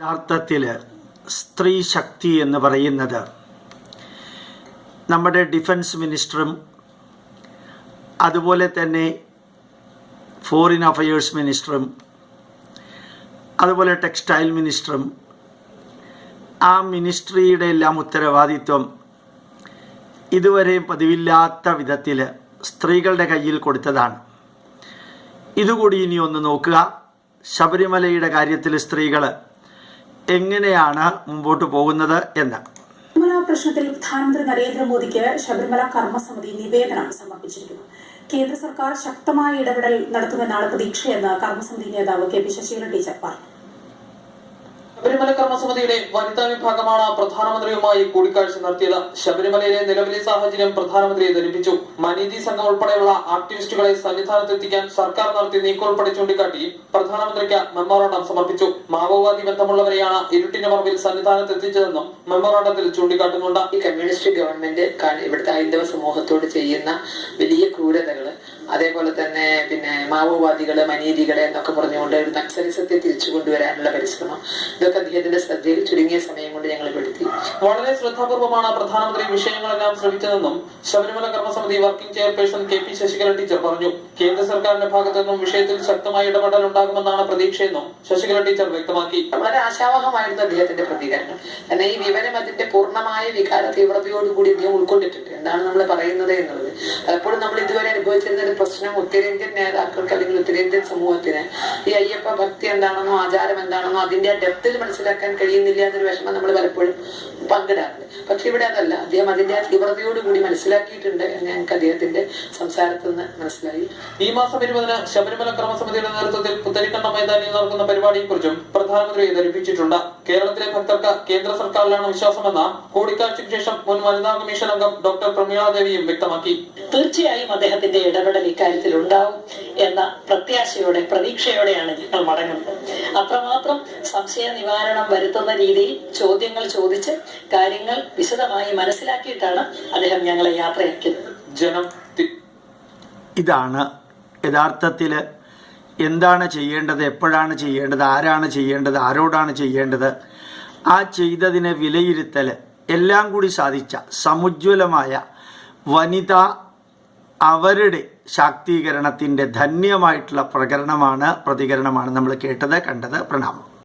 യഥാർത്ഥത്തിൽ സ്ത്രീ ശക്തി എന്ന് പറയുന്നത് നമ്മുടെ ഡിഫൻസ് മിനിസ്റ്ററും അതുപോലെ തന്നെ ഫോറിൻ അഫയേഴ്സ് മിനിസ്റ്ററും അതുപോലെ ടെക്സ്റ്റൈൽ മിനിസ്റ്ററും ആ മിനിസ്ട്രിയുടെ എല്ലാം ഉത്തരവാദിത്വം ഇതുവരെയും പതിവില്ലാത്ത വിധത്തിൽ സ്ത്രീകളുടെ കയ്യിൽ കൊടുത്തതാണ്. ഇതുകൂടി ഇനി ഒന്ന് നോക്കുക. ശബരിമലയുടെ കാര്യത്തിൽ സ്ത്രീകൾ എങ്ങനെയാണ് മുമ്പോട്ട് പോകുന്നത് എന്ന്. ശബരിമല പ്രശ്നത്തിൽ പ്രധാനമന്ത്രി നരേന്ദ്രമോദിക്ക് ശബരിമല കർമ്മസമിതി നിവേദനം സമർപ്പിച്ചിരിക്കുന്നു. കേന്ദ്ര സർക്കാർ ശക്തമായ ഇടപെടൽ നടത്തുമെന്നാണ് പ്രതീക്ഷയെന്ന് കർമ്മസമിതി നേതാവ് കെ പി ശശീന്ദ്രൻ ടീച്ചർ പറഞ്ഞു. ശബരിമല കർമ്മസമിതിയുടെ വനിതാ വിഭാഗമാണ് പ്രധാനമന്ത്രിയുമായി കൂടിക്കാഴ്ച നടത്തിയത്. ശബരിമലയിലെ നിലവിലെ സാഹചര്യം പ്രധാനമന്ത്രിയെ ധരിപ്പിച്ചു. മനീതി സംഘം ഉൾപ്പെടെയുള്ള ആക്ടിവിസ്റ്റുകളെ സന്നിധാനത്തെത്തിക്കാൻ സർക്കാർ നടത്തിയ നീക്കം ഉൾപ്പെടെ ചൂണ്ടിക്കാട്ടി പ്രധാനമന്ത്രിക്ക് മെമ്മോറാണ്ടം സമർപ്പിച്ചു. മാവോവാദി ബന്ധമുള്ളവരെയാണ് ഇരുട്ടിന്റെ മറവിൽ സന്നിധാനത്ത് എത്തിച്ചതെന്നും മെമ്മോറാണ്ടത്തിൽ ചൂണ്ടിക്കാട്ടുന്നുണ്ട്. ഈ കമ്മ്യൂണിസ്റ്റ് ഗവൺമെന്റ് ഇവിടുത്തെ ഹൈന്ദവ സമൂഹത്തോട് ചെയ്യുന്ന വലിയ ക്രൂരതകൾ അതേപോലെ തന്നെ പിന്നെ മാവോവാദികൾ മനീതികളെ എന്നൊക്കെ പറഞ്ഞുകൊണ്ട് ഒരു നക്സലിസത്തെ തിരിച്ചു കൊണ്ടുവരാനുള്ള പരിശ്രമം. ഇതൊക്കെ അദ്ദേഹത്തിന്റെ ശ്രദ്ധയിൽ ചുരുങ്ങിയ സമയം കൊണ്ട് ഞങ്ങൾ പെടുത്തി. വളരെ ശ്രദ്ധാപൂർവമാണ് പ്രധാനമന്ത്രി വിഷയങ്ങളെല്ലാം ശ്രമിച്ചതെന്നും Sabarimala Karmasamithi working chairperson K P Sasikala teacher പറഞ്ഞു. കേന്ദ്ര സർക്കാരിന്റെ ഭാഗത്തു നിന്നും വിഷയത്തിൽ ശക്തമായ ഇടപെടൽ ഉണ്ടാകുമെന്നാണ് പ്രതീക്ഷയെന്നും ശശികല ടീച്ചർ വ്യക്തമാക്കി. വളരെ ആശാവഹമായിരുന്നു അദ്ദേഹത്തിന്റെ പ്രതികരണം. എന്നാൽ ഈ വിവരം അതിന്റെ പൂർണമായ വികാര തീവ്രതയോടുകൂടി അദ്ദേഹം ഉൾക്കൊണ്ടിട്ടുണ്ട്. എന്താണ് നമ്മൾ പറയുന്നത് എന്നുള്ളത്? പലപ്പോഴും നമ്മൾ ഇതുവരെ അനുഭവിച്ചിരുന്ന ഒരു പ്രശ്നം ഉത്തരേന്ത്യൻ നേതാക്കൾക്ക് അല്ലെങ്കിൽ ഉത്തരേന്ത്യൻ സമൂഹത്തിന്. ഈ അയ്യപ്പ ഭക്തി എന്താണെന്നോ ആചാരം എന്താണെന്നോ അതിന്റെ ഡെപ്തിൽ മനസ്സിലാക്കാൻ കഴിയുന്നില്ല എന്നൊരു വിഷമം നമ്മൾ പലപ്പോഴും പങ്കിടാറുണ്ട്. പക്ഷെ ഇവിടെ അതല്ല. അദ്ദേഹം അതിന്റെ തീവ്രതയോടുകൂടി മനസ്സിലാക്കിയിട്ടുണ്ട് എന്ന് ഞങ്ങൾക്ക് അദ്ദേഹത്തിന്റെ സംസാരത്തിൽ നിന്ന് മനസ്സിലായി. ഈ മാസം ഇരുപതിന് ശബരിമല ക്രമസമിതിയുടെ നേതൃത്വത്തിൽ പുത്തരിക്കണ്ട മൈതാനിയിൽ നടക്കുന്ന പരിപാടിയെക്കുറിച്ചും പ്രധാനമന്ത്രിയെ ധരിപ്പിച്ചിട്ടുണ്ട്. കേരളത്തിലെ ഭക്തർക്ക് കേന്ദ്ര സർക്കാരിലാണ് വിശ്വാസമെന്ന കൂടിക്കാഴ്ചയ്ക്ക് ശേഷം മുൻ വനിതാ കമ്മീഷൻ അംഗം ഡോക്ടർ പ്രമീളാദേവിയും വ്യക്തമാക്കി. തീർച്ചയായും അദ്ദേഹത്തിന്റെ ഇടപെടൽ ഇക്കാര്യത്തിൽ ഉണ്ടാവും എന്ന പ്രത്യാശയോടെ പ്രതീക്ഷയോടെയാണ് ഞങ്ങൾ മടങ്ങുന്നത്. അത്രമാത്രം സംശയ നിവാരണം വരുത്തുന്ന രീതിയിൽ ചോദ്യങ്ങൾ ചോദിച്ച് കാര്യങ്ങൾ വിശദമായി മനസ്സിലാക്കിയിട്ടാണ് അദ്ദേഹം ഞങ്ങളെ യാത്രയാക്കിയത് ജനം ഇതാണ് യഥാർത്ഥത്തിൽ എന്താണ് ചെയ്യേണ്ടത് എപ്പോഴാണ് ചെയ്യേണ്ടത് ആരാണ് ചെയ്യേണ്ടത് ആരോടാണ് ചെയ്യേണ്ടത്? ആ ചെയ്തതിനെ വിലയിരുത്തൽ എല്ലാം കൂടി സാധിച്ച സമുജ്വലമായ വനിത അവരുടെ ശാക്തീകരണത്തിന്റെ ധന്യമായിട്ടുള്ള പ്രകരണമാണ് പ്രതികരണമാണ് നമ്മൾ കേട്ടത് കണ്ടത്. പ്രണാമം.